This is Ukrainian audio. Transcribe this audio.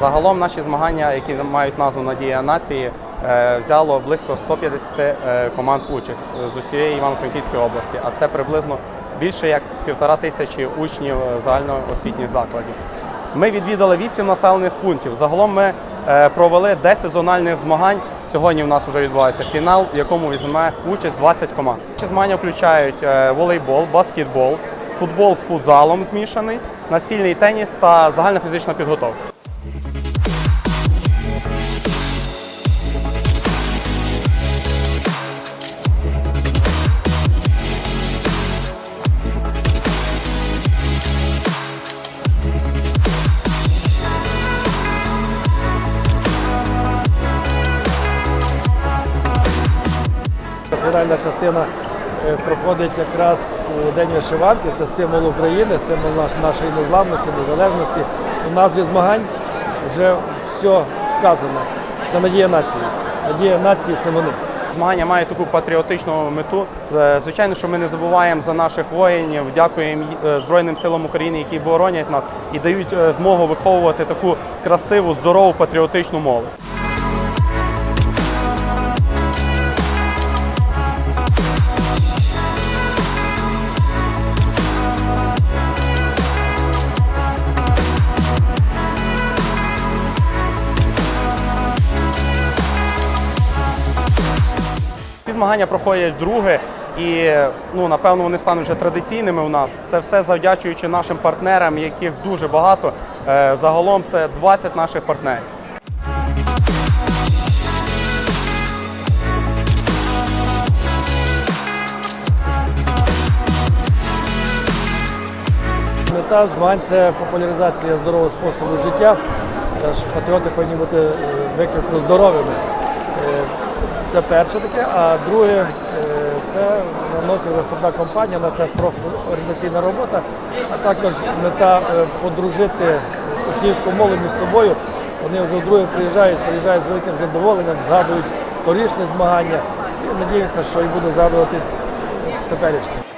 Загалом наші змагання, які мають назву Надія нації, е, взяло близько 150 е, команд участь з усієї Івано-Франківської області, а це приблизно більше як півтора тисячі учнів загальноосвітніх закладів. Ми відвідали 8 населених пунктів. Загалом ми е, провели 10 зональних змагань. Сьогодні в нас вже відбувається фінал, в якому візьме участь 20 команд. Ці змагання включають е, волейбол, баскетбол, футбол з футзалом змішаний, настільний теніс та загальна фізична підготовка. Фінальна частина е, проходить якраз у День вишиванки. Це символ України, символ наш- нашої незламності, незалежності. У назві змагань вже все сказано. Це надія нації. Надія нації це вони. Змагання мають таку патріотичну мету. Е, Звичайно, що ми не забуваємо за наших воїнів, дякуємо е, Збройним силам України, які боронять нас і дають змогу виховувати таку красиву, здорову патріотичну молодь. Змагання проходять вдруге, і ну напевно вони стануть вже традиційними у нас. Це все завдячуючи нашим партнерам, яких дуже багато. Е, Загалом це 20 наших партнерів. Мета змагань це популяризація здорового способу життя. Патріоти повинні бути е, виключно здоровими. Це перше таке. А друге, е, це наносить розставна компанія, на це профорієнтаційна робота, а також мета е, подружити учнівську молодь між собою. Вони вже вдруге приїжджають, приїжджають з великим задоволенням, згадують торішні змагання і надіються, що і будуть згадувати теперішні.